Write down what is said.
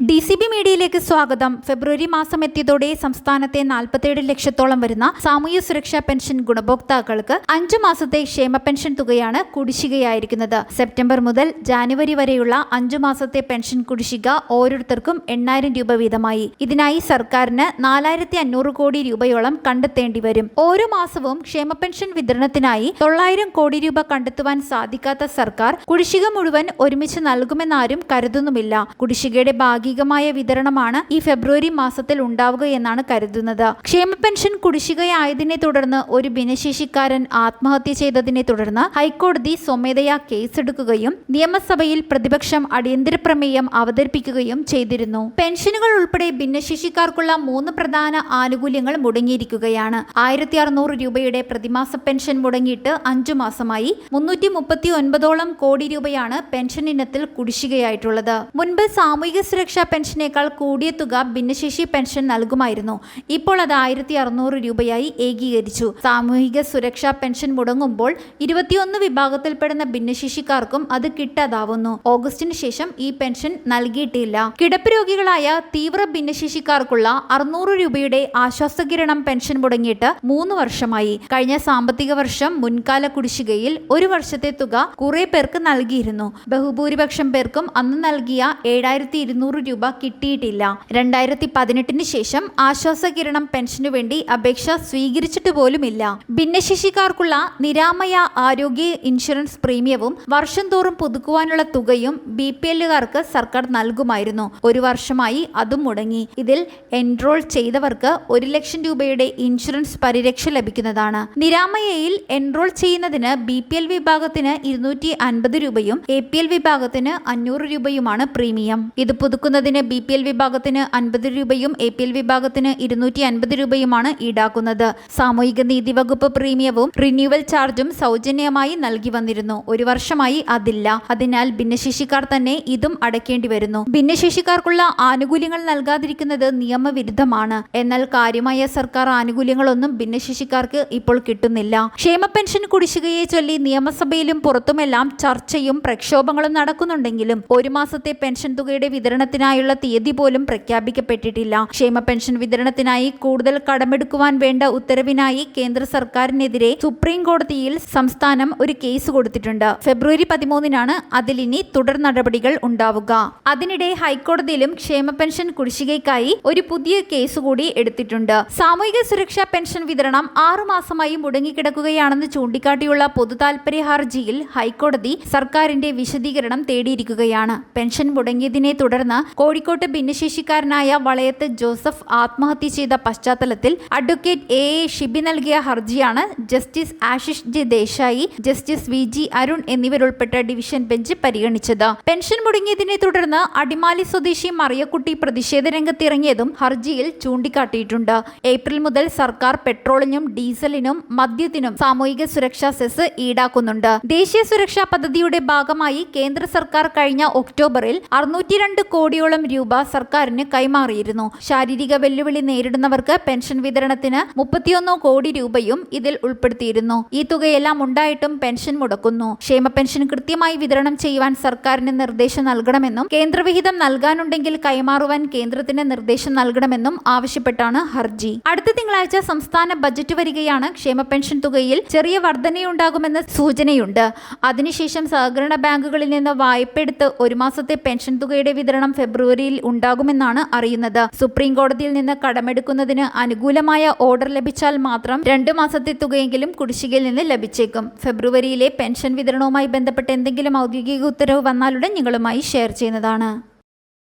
D C B മീഡിയയിലേക്ക് സ്വാഗതം. ഫെബ്രുവരി മാസം എത്തിയതോടെ സംസ്ഥാനത്തെ നാൽപ്പത്തിയേഴ് ലക്ഷത്തോളം വരുന്ന സാമൂഹ്യ സുരക്ഷാ പെൻഷൻ ഗുണഭോക്താക്കൾക്ക് അഞ്ചു മാസത്തെ ക്ഷേമ പെൻഷൻ തുകയാണ് കുടിശ്ശികയായിരിക്കുന്നത്. സെപ്റ്റംബർ മുതൽ ജാനുവരി വരെയുള്ള അഞ്ചു മാസത്തെ പെൻഷൻ കുടിശ്ശിക ഓരോരുത്തർക്കും എണ്ണായിരം രൂപ വീതമായി. ഇതിനായി സർക്കാരിന് നാലായിരത്തി അഞ്ഞൂറ് കോടി രൂപയോളം കണ്ടെത്തേണ്ടി വരും. ഓരോ മാസവും ക്ഷേമ പെൻഷൻ വിതരണത്തിനായി തൊള്ളായിരം കോടി രൂപ കണ്ടെത്തുവാൻ സാധിക്കാത്ത സർക്കാർ കുടിശ്ശിക മുഴുവൻ ഒരുമിച്ച് നൽകുമെന്നാരും കരുതുന്നുമില്ല. കുടിശ്ശികയുടെ ഭാഗികമായ വിതരണമാണ് ഈ ഫെബ്രുവരി മാസത്തിൽ ഉണ്ടാവുക എന്നാണ് കരുതുന്നത്. ക്ഷേമ പെൻഷൻ കുടിശ്ശികയായതിനെ തുടർന്ന് ഒരു ഭിന്നശേഷിക്കാരൻ ആത്മഹത്യ ചെയ്തതിനെ തുടർന്ന് ഹൈക്കോടതി സ്വമേധയാ കേസെടുക്കുകയും നിയമസഭയിൽ പ്രതിപക്ഷം അടിയന്തര പ്രമേയം അവതരിപ്പിക്കുകയും ചെയ്തിരുന്നു. പെൻഷനുകൾ ഉൾപ്പെടെ ഭിന്നശേഷിക്കാർക്കുള്ള മൂന്ന് പ്രധാന ആനുകൂല്യങ്ങൾ മുടങ്ങിയിരിക്കുകയാണ്. ആയിരത്തി അറുന്നൂറ് രൂപയുടെ പ്രതിമാസ പെൻഷൻ മുടങ്ങിയിട്ട് അഞ്ചു മാസമായി മുന്നൂറ്റി മുപ്പത്തി ഒൻപതോളം കോടി രൂപയാണ് പെൻഷൻ ഇനത്തിൽ കുടിശ്ശികയായിട്ടുള്ളത്. മുൻപ് സാമൂഹിക സുരക്ഷാ പെൻഷനേക്കാൾ കൂടിയ തുക ഭിന്നശേഷി പെൻഷൻ നൽകുമായിരുന്നു. ഇപ്പോൾ അത് ആയിരത്തി അറുന്നൂറ് രൂപയായി ഏകീകരിച്ചു. സാമൂഹിക സുരക്ഷാ പെൻഷൻ മുടങ്ങുമ്പോൾ ഇരുപത്തിയൊന്ന് വിഭാഗത്തിൽപ്പെടുന്ന ഭിന്നശേഷിക്കാർക്കും അത് കിട്ടാതാവുന്നു. ഓഗസ്റ്റിന് ശേഷം ഈ പെൻഷൻ നൽകിയിട്ടില്ല. കിടപ്പ് രോഗികളായ തീവ്ര ഭിന്നശേഷിക്കാർക്കുള്ള അറുന്നൂറ് രൂപയുടെ ആശ്വാസകിരണം പെൻഷൻ മുടങ്ങിയിട്ട് മൂന്ന് വർഷമായി. കഴിഞ്ഞ സാമ്പത്തിക വർഷം മുൻകാല കുടിശ്ശികയിൽ ഒരു വർഷത്തെ തുക കുറെ പേർക്ക് നൽകിയിരുന്നു. ബഹുഭൂരിപക്ഷം പേർക്കും അന്ന് നൽകിയ ഏഴായിരത്തി ഇരുന്നൂറ് രൂപ കിട്ടിയിട്ടില്ല. രണ്ടായിരത്തി പതിനെട്ടിന് ശേഷം ആശ്വാസകിരണം പെൻഷനു വേണ്ടി അപേക്ഷ സ്വീകരിച്ചിട്ട് പോലുമില്ല. ഭിന്നശേഷിക്കാർക്കുള്ള നിരാമയ ആരോഗ്യ ഇൻഷുറൻസ് പ്രീമിയവും വർഷം തോറും പുതുക്കുവാനുള്ള തുകയും ബി പി എല്ലുകാർക്ക് സർക്കാർ നൽകുമായിരുന്നു. ഒരു വർഷമായി അതും മുടങ്ങി. ഇതിൽ എൻറോൾ ചെയ്തവർക്ക് ഒരു ലക്ഷം രൂപയുടെ ഇൻഷുറൻസ് പരിരക്ഷ ലഭിക്കുന്നതാണ്. നിരാമയയിൽ എൻറോൾ ചെയ്യുന്നതിന് ബി പി എൽ വിഭാഗത്തിന് ഇരുന്നൂറ്റി അൻപത് രൂപയും എ പി എൽ വിഭാഗത്തിന് അഞ്ഞൂറ് രൂപയുമാണ് പ്രീമിയം. ഇത് പുതുക്കുന്നതിന് ബി പി എൽ വിഭാഗത്തിന് അൻപത് രൂപയും എ പി എൽ വിഭാഗത്തിന് ഇരുന്നൂറ്റി അൻപത് രൂപയുമാണ് ഈടാക്കുന്നത്. സാമൂഹിക നീതി വകുപ്പ് പ്രീമിയവും റിന്യൂവൽ ചാർജും സൗജന്യമായി നൽകി വന്നിരുന്നു. ഒരു വർഷമായി അതില്ല. അതിനാൽ ഭിന്നശേഷിക്കാർ തന്നെ ഇതും അടയ്ക്കേണ്ടി വരുന്നു. ഭിന്നശേഷിക്കാർക്കുള്ള ആനുകൂല്യങ്ങൾ നൽകാതിരിക്കുന്നത് നിയമവിരുദ്ധമാണ്. എന്നാൽ കാര്യമായ സർക്കാർ ആനുകൂല്യങ്ങളൊന്നും ഭിന്നശേഷിക്കാർക്ക് ഇപ്പോൾ കിട്ടുന്നില്ല. ക്ഷേമ പെൻഷൻ കുടിശ്ശികയെ ചൊല്ലി നിയമസഭയിലും പുറത്തുമെല്ലാം ചർച്ചയും പ്രക്ഷോഭങ്ങളും നടക്കുന്നുണ്ടെങ്കിലും ഒരു മാസത്തെ പെൻഷൻ തുകയുടെ വിതരണത്തിനായുള്ള തീയതി പോലും പ്രഖ്യാപിക്കപ്പെട്ടിട്ടില്ല. ക്ഷേമ പെൻഷൻ വിതരണത്തിനായി കൂടുതൽ കടമെടുക്കുവാൻ വേണ്ട ഉത്തരവിനായി കേന്ദ്ര സർക്കാരിനെതിരെ സുപ്രീം കോടതിയിൽ സംസ്ഥാനം ഒരു കേസ് കൊടുത്തിട്ടുണ്ട്. ഫെബ്രുവരി പതിമൂന്നിനാണ് അതിലിനി തുടർ നടപടികൾ ഉണ്ടാവുക. അതിനിടെ ഹൈക്കോടതിയിലും ക്ഷേമ പെൻഷൻ കുടിശ്ശികയ്ക്കായി ഒരു പുതിയ കേസ് കൂടി എടുത്തിട്ടുണ്ട്. സാമൂഹിക സുരക്ഷാ പെൻഷൻ വിതരണം ആറു മാസമായി മുടങ്ങിക്കിടക്കുകയാണെന്ന് ചൂണ്ടിക്കാട്ടിയുള്ള പൊതു താൽപര്യ ഹർജിയിൽ ഹൈക്കോടതി സർക്കാരിന്റെ വിശദീകരണം തേടിയിരിക്കുകയാണ്. പെൻഷൻ മുടങ്ങിയതിനെ തുടർന്ന് കോഴിക്കോട്ട് ഭിന്നശേഷിക്കാരനായ വളയത്ത് ജോസഫ് ആത്മഹത്യ ചെയ്ത പശ്ചാത്തലത്തിൽ അഡ്വക്കേറ്റ് എ എ ഷിബി നൽകിയ ഹർജിയാണ് justice Ashish G Desai justice V G Arun എന്നിവരുൾപ്പെട്ട division bench പരിഗണിച്ചത്. പെൻഷൻ മുടങ്ങിയതിനെ തുടർന്ന് അടിമാലി സ്വദേശി മറിയക്കുട്ടി പ്രതിഷേധ രംഗത്തിറങ്ങിയതും ഹർജിയിൽ ചൂണ്ടിക്കാട്ടിയിട്ടുണ്ട്. ഏപ്രിൽ മുതൽ സർക്കാർ പെട്രോളിനും ഡീസലിനും മദ്യത്തിനും സാമൂഹിക സുരക്ഷാ സെസ് ഈടാക്കുന്നുണ്ട്. ദേശീയ സുരക്ഷാ പദ്ധതിയുടെ ഭാഗമായി കേന്ദ്ര സർക്കാർ കഴിഞ്ഞ ഒക്ടോബറിൽ അറുന്നൂറ്റി രണ്ട് കോടിയോളം രൂപ സർക്കാരിന് കൈമാറിയിരുന്നു. ശാരീരിക വെല്ലുവിളി നേരിടുന്നവർക്ക് പെൻഷൻ വിതരണത്തിന് മുപ്പത്തിയൊന്ന് കോടി രൂപയും ഇതിൽ ഉൾപ്പെടുത്തിയിരുന്നു. ഈ തുകയെല്ലാം ഉണ്ടായിട്ടും പെൻഷൻ മുടക്കുന്നു. ക്ഷേമ പെൻഷൻ കൃത്യമായി വിതരണം ചെയ്യുവാൻ സർക്കാരിന് നിർദ്ദേശം നൽകണമെന്നും കേന്ദ്രവിഹിതം നൽകാനുണ്ടെങ്കിൽ കൈമാറുവാൻ കേന്ദ്രത്തിന് നിർദ്ദേശം നൽകണമെന്നും ആവശ്യപ്പെട്ടാണ് ഹർജി. അടുത്ത തിങ്കളാഴ്ച സംസ്ഥാന ബജറ്റ് വരികയാണ്. ക്ഷേമ പെൻഷൻ തുകയിൽ ചെറിയ വർധനയുണ്ടാകുമെന്ന സൂചനയുണ്ട്. അതിനുശേഷം സഹകരണ ബാങ്കുകളിൽ നിന്ന് വായ്പ എടുത്ത് ഒരു മാസത്തെ പെൻഷൻ തുകയുടെ വിതരണം ഫെബ്രുവരിയിൽ ഉണ്ടാകുമെന്നാണ് അറിയുന്നത്. സുപ്രീം കോടതിയിൽ നിന്ന് കടമെടുക്കുന്നതിന് അനുകൂലമായ ഓർഡർ ലഭിച്ചാൽ മാത്രം രണ്ടു മാസത്തെ തുകയെങ്കിലും കുടിശ്ശികയിൽ നിന്ന് ലഭിച്ചേക്കും. ഫെബ്രുവരിയിലെ പെൻഷൻ വിതരണവുമായി ബന്ധപ്പെട്ട് എന്തെങ്കിലും ഔദ്യോഗിക ഉത്തരവ് വന്നാലുടൻ നിങ്ങളുമായി ഷെയർ ചെയ്യുന്നതാണ്.